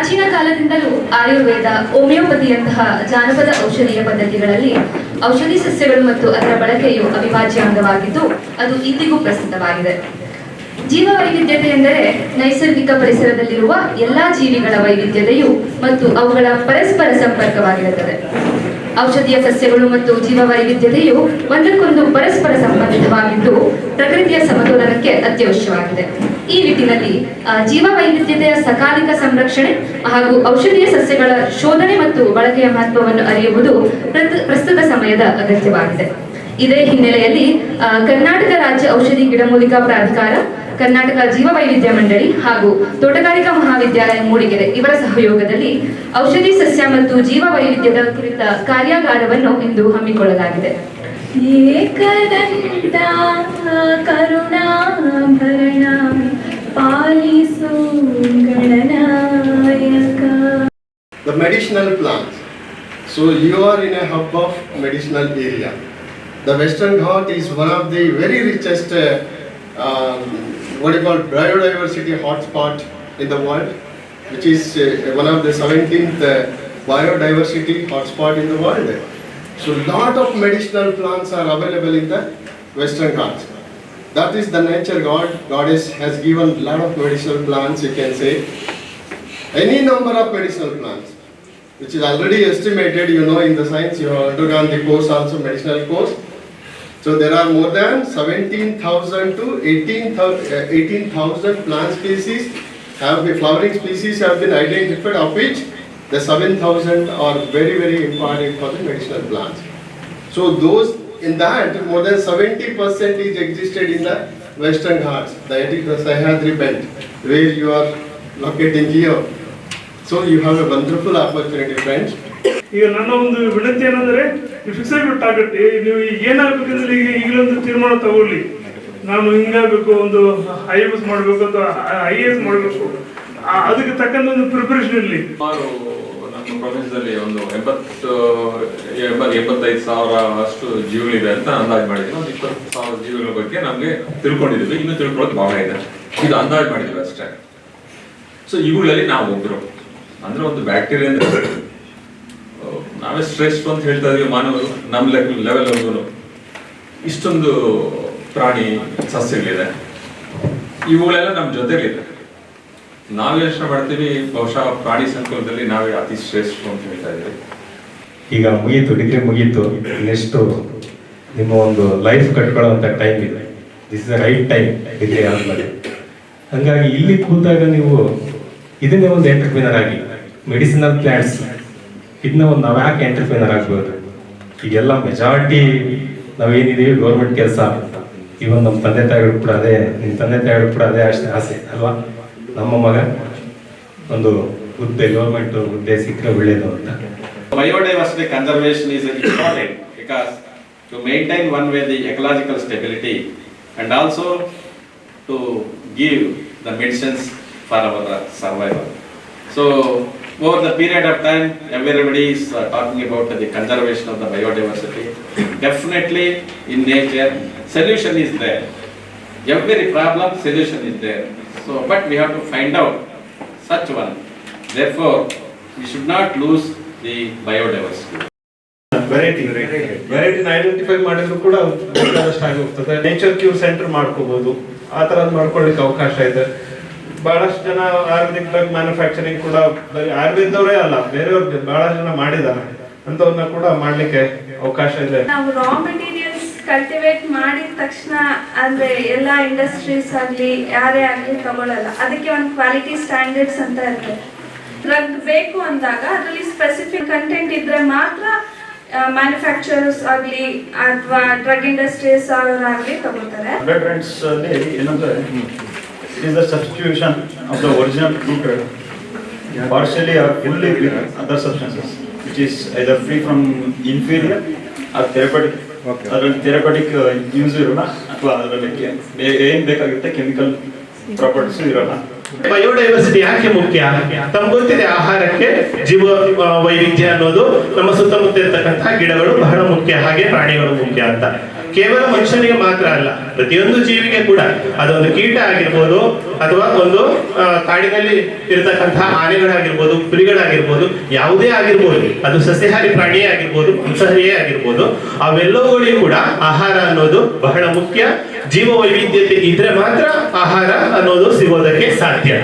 ಪ್ರಾಚೀನ ಕಾಲದಿಂದಲೂ ಆಯುರ್ವೇದ, ಹೋಮಿಯೋಪತಿಯಂತಹ ಜಾನಪದ ಔಷಧೀಯ ಪದ್ಧತಿಗಳಲ್ಲಿ ಔಷಧಿ ಸಸ್ಯಗಳು ಮತ್ತು ಅದರ ಬಳಕೆಯು ಅವಿಭಾಜ್ಯ ಅಂಗವಾಗಿದ್ದು, ಅದು ಇಂದಿಗೂ ಪ್ರಸಿದ್ಧವಾಗಿದೆ. ಜೀವ ವೈವಿಧ್ಯತೆ ಎಂದರೆ ನೈಸರ್ಗಿಕ ಪರಿಸರದಲ್ಲಿರುವ ಎಲ್ಲಾ ಜೀವಿಗಳ ವೈವಿಧ್ಯತೆಯು ಮತ್ತು ಅವುಗಳ ಪರಸ್ಪರ ಸಂಪರ್ಕವಾಗಿರುತ್ತದೆ. ಔಷಧೀಯ ಸಸ್ಯಗಳು ಮತ್ತು ಜೀವ ವೈವಿಧ್ಯತೆಯು ಒಂದಕ್ಕೊಂದು ಪರಸ್ಪರ ಸಂಬಂಧಿತವಾಗಿದ್ದು, ಪ್ರಕೃತಿಯ ಸಮತೋಲನಕ್ಕೆ ಅತ್ಯವಶ್ಯವಾಗಿದೆ. ಈ ನಿಟ್ಟಿನಲ್ಲಿ ಜೀವ ವೈವಿಧ್ಯತೆಯ ಸಕಾಲಿಕ ಸಂರಕ್ಷಣೆ ಹಾಗೂ ಔಷಧೀಯ ಸಸ್ಯಗಳ ಶೋಧನೆ ಮತ್ತು ಬಳಕೆಯ ಮಹತ್ವವನ್ನು ಅರಿಯುವುದು ಪ್ರಸ್ತುತ ಸಮಯದ ಅಗತ್ಯವಾಗಿದೆ. ಇದೇ ಹಿನ್ನೆಲೆಯಲ್ಲಿ ಕರ್ನಾಟಕ ರಾಜ್ಯ ಔಷಧಿ ಗಿಡಮೂಲಿಕಾ ಪ್ರಾಧಿಕಾರ, ಕರ್ನಾಟಕ ಜೀವ ವೈವಿಧ್ಯ ಮಂಡಳಿ ಹಾಗೂ ತೋಟಗಾರಿಕಾ ಮಹಾವಿದ್ಯಾಲಯ ಮೂಡಿಗೆರೆ ಇವರ ಸಹಯೋಗದಲ್ಲಿ ಔಷಧಿ ಸಸ್ಯ ಮತ್ತು ಜೀವ ವೈವಿಧ್ಯದ ಕುರಿತ ಕಾರ್ಯಾಗಾರವನ್ನು ಇಂದು ಹಮ್ಮಿಕೊಳ್ಳಲಾಗಿದೆ. ಏಕದಂತ ಕರುಣಾಭರಣ ಪಾಲಿಸು Gananayaka The medicinal plants. So you are in a hub of medicinal area. The Western Ghat is one of the very richest, uh, um, what you call biodiversity hotspot in the world, which is uh, one of the 17th uh, biodiversity hotspot in the world. So lot of medicinal plants are available in the Western Ghats. That is the nature God, Goddess has given lot of medicinal plants, you can say any number of medicinal plants, which is already estimated, you know, in the science, you have undergone the course also, medicinal course. So there are more than 17,000 to 18,000 uh, 18,000 plant species have flowering species have been identified, of which the 7,000 are very, very important for the medicinal plants. So those, in that, more than 70% is existed in the Western Ghats, that is the Sahyadri belt, where you are located here. So you have a wonderful opportunity, friends. ಈಗ ನನ್ನ ಒಂದು ವಿನಂತಿ ಏನಂದ್ರೆ ನೀವು fix ಆಗಿಬಿಟ್ಟು target ನೀವು ಈಗ ಏನಾಗಬೇಕಂದ್ರೆ ಈಗ ಈಗಲೊಂದು ತೀರ್ಮಾನ ತಗೊಳ್ಳಿ ನಾನು ಹಿಂಗಾಗಬೇಕು ಒಂದು ಐ ಎಸ್ ಮಾಡಬೇಕು ಅಥವಾ ಐ ಎ ಎಸ್ ಮಾಡಬೇಕು ಅದಕ್ಕೆ ತಕ್ಕಂತ ಒಂದು ಪ್ರಿಪರೇಷನ್ ಇರಲಿ ನಮ್ಮ ಪ್ರಪಂಚದಲ್ಲಿ ಒಂದು ಎಂಬತ್ತು ಎಪ್ಪತ್ತೈದು ಸಾವಿರ ಅಷ್ಟು ಜೀವಿಗಳಿದೆ ಅಂತ ಅಂದಾಜು ಮಾಡಿದ್ವಿ ಒಂದು ಇಪ್ಪತ್ತು ಸಾವಿರ ಜೀವಿಗಳ ಬಗ್ಗೆ ನಮಗೆ ತಿಳ್ಕೊಂಡಿದ್ದೀವಿ. ಇನ್ನೂ ತಿಳ್ಕೊಳ್ಳೋದು ಬಹಳ ಇದೆ. ಇದು ಅಂದಾಜು ಮಾಡಿದ್ವಿ ಅಷ್ಟೇ. ಸೊ ಇವುಗಳಲ್ಲಿ ನಾವು ಒಬ್ರು. ಅಂದ್ರೆ ಒಂದು ಬ್ಯಾಕ್ಟೀರಿಯಾ ಅಂದ್ರೆ ನಾವೇ ಶ್ರೇಷ್ಠ ಅಂತ ಹೇಳ್ತಾ ಇದೀವಿ ಮಾನವರು. ನಮ್ಮ ಲೆವೆಲ್ ಲೆವೆಲ್ ಇಷ್ಟೊಂದು ಪ್ರಾಣಿ ಸಸ್ಯಗಳಿದೆ. ಇವುಗಳೆಲ್ಲ ನಮ್ಮ ಜೊತೆಲಿದೆ. ನಾವು ಯೋಚನೆ ಮಾಡ್ತೀವಿ, ಬಹುಶಃ ಪ್ರಾಣಿ ಸಂಕುಲದಲ್ಲಿ ನಾವೇ ಅತಿ ಶ್ರೇಷ್ಠ ಅಂತ ಹೇಳ್ತಾ ಇದ್ದೀವಿ. ಈಗ ಮುಗೀತು, ಡಿಗ್ರಿ ಮುಗೀತು ನೆಕ್ಸ್ಟು ನಿಮ್ಮ ಒಂದು ಲೈಫ್ ಕಟ್ಕೊಳ್ಳುವಂತ ಟೈಮ್ ಇದೆ. This is right time degree ಆದ್ಮೇಲೆ. ಹಂಗಾಗಿ ಇಲ್ಲಿ ಕೂತಾಗ ನೀವು ಇದನ್ನೇ ಒಂದು ಎಂಟರ್ಪ್ರಿನರ್ ಆಗಿ ಮೆಡಿಸಿನಲ್ ಪ್ಲಾಂಟ್ಸ್ ಇದನ್ನ ಒಂದು ನಾವು ಯಾಕೆ ಎಂಟರ್ಪ್ರಿನರ್ ಆಗ್ಬೋದು? ಈಗೆಲ್ಲ ಮೆಜಾರಿಟಿ ನಾವೇನಿದೀವಿ ಗೌರ್ಮೆಂಟ್ ಕೆಲಸ. ಇವನ್ ನಮ್ಮ ತಂದೆ ತಾಯಿಗಳು ಕೂಡ ಅದೇ ನಿಮ್ಮ ತಂದೆ ತಾಯಿಗಳು ಕೂಡ ಅದೇ ಆಸೆ ಆಸೆ, ಅಲ್ವಾ? ನಮ್ಮ ಮಗ ಒಂದು ಹುದ್ದೆ ಗೌರ್ಮೆಂಟ್ ಹುದ್ದೆ ಸಿಕ್ಕರೆ ಒಳ್ಳೆಯದು ಅಂತ. Biodiversity conservation is important because to maintain one way the ecological stability and also to give the medicines for our survival so over the period of time everybody is talking about the conservation of the biodiversity definitely in nature solution is there every problem solution is there So, but we have to find out such one. Therefore, we should not lose the biodiversity. Variety ವೆರೈಟಿನ identify ಮಾಡಿದ್ರು ಕೂಡ ಬೇಕಾದಷ್ಟು ಆಗಿ ಹೋಗ್ತದೆ. Nature cure centre ಮಾಡ್ಕೋಬಹುದು ಆ ತರ ಮಾಡ್ಕೊಳ್ಳಿಕ್ಕೆ ಅವಕಾಶ ಇದೆ. ಬಹಳಷ್ಟು ಜನ ಆಯುರ್ವೇದಿಕ್ ಡ್ರಗ್ ಮ್ಯಾನುಫ್ಯಾಕ್ಚರಿಂಗ್ ಕೂಡ ಬರೀ ಆಯುರ್ವೇದದವರೇ ಅಲ್ಲ ಬೇರೆಯವ್ರು ಬಹಳಷ್ಟು ಜನ ಮಾಡಿದ್ದಾರೆ. ಅಂತವನ್ನ ಕೂಡ ಮಾಡ್ಲಿಕ್ಕೆ ಅವಕಾಶ ಇದೆ. ನಾವು ರಾ ಮೆಟೀರಿಯಲ್ಸ್ ಕಲ್ಟಿವೇಟ್ ಮಾಡಿದ ತಕ್ಷಣ ಅಂದ್ರೆ ಎಲ್ಲ ಇಂಡಸ್ಟ್ರೀಸ್ ಆಗಲಿ ಯಾರೇ ಆಗಲಿ ತಗೊಳ್ಳಲ್ಲ ಅದಕ್ಕೆ ಒಂದು ಕ್ವಾಲಿಟಿ ಸ್ಟ್ಯಾಂಡರ್ಡ್ಸ್ ಅಂತ ಇರುತ್ತೆ. ಡ್ರಗ್ ಬೇಕು ಅಂದಾಗ ಅದರಲ್ಲಿ ಸ್ಪೆಸಿಫಿಕ್ ಕಂಟೆಂಟ್ ಇದ್ರೆ ಮಾತ್ರ ಮ್ಯಾನುಫ್ಯಾಕ್ಚರರ್ಸ್ ಆಗಲಿ ಅಥವಾ ಡ್ರಗ್ ಇಂಡಸ್ಟ್ರೀಸ್ ಅವರಾಗಲಿ ತಗೋತಾರೆ ಏನಂದ್ರೆ is the substitution of the original fruit partially or fully with other substances which is either free from inferior or therapeutic ಅದರಲ್ಲಿ ಥೆರಪಟಿಕ್ ಯೂಸ್ ಇರೋಲ್ಲ ಅಥವಾ ಅದರಲ್ಲಿ ಏನ್ ಬೇಕಾಗಿರುತ್ತೆ ಕೆಮಿಕಲ್ ಪ್ರಾಪರ್ಟೀಸ್ ಇರೋಲ್ಲ ಬಯೋಡೈವರ್ಸಿಟಿ ಯಾಕೆ ಮುಖ್ಯ? ತಮ್ಗೆ ಗೊತ್ತಿದೆ ಆಹಾರಕ್ಕೆ ಜೀವ ವೈವಿಧ್ಯ ಅನ್ನೋದು ನಮ್ಮ ಸುತ್ತಮುತ್ತ ಇರ್ತಕ್ಕಂತಹ ಗಿಡಗಳು ಬಹಳ ಮುಖ್ಯ ಹಾಗೆ ಪ್ರಾಣಿಗಳು ಮುಖ್ಯ ಅಂತ. ಕೇವಲ ಮನುಷ್ಯನಿಗೆ ಮಾತ್ರ ಅಲ್ಲ, ಪ್ರತಿಯೊಂದು ಜೀವಿಗೆ ಕೂಡ ಅದೊಂದು ಕೀಟ ಆಗಿರ್ಬೋದು ಅಥವಾ ಒಂದು ಕಾಡಿನಲ್ಲಿ ಇರತಕ್ಕಂತಹ ಆನೆಗಳಾಗಿರ್ಬೋದು, ಕುರಿಗಳಾಗಿರ್ಬೋದು, ಯಾವುದೇ ಆಗಿರ್ಬೋದು, ಅದು ಸಸ್ಯಾಹಾರಿ ಪ್ರಾಣಿಯೇ ಆಗಿರ್ಬೋದು, ಮಾಂಸಾಹಾರಿಯೇ ಆಗಿರ್ಬೋದು, ಅವೆಲ್ಲವುಗಳಿಗೂ ಕೂಡ ಆಹಾರ ಅನ್ನೋದು ಬಹಳ ಮುಖ್ಯ. ಜೀವ ವೈವಿಧ್ಯತೆ ಇದ್ರೆ ಮಾತ್ರ ಆಹಾರ ಅನ್ನೋದು ಸಿಗೋದಕ್ಕೆ ಸಾಧ್ಯ.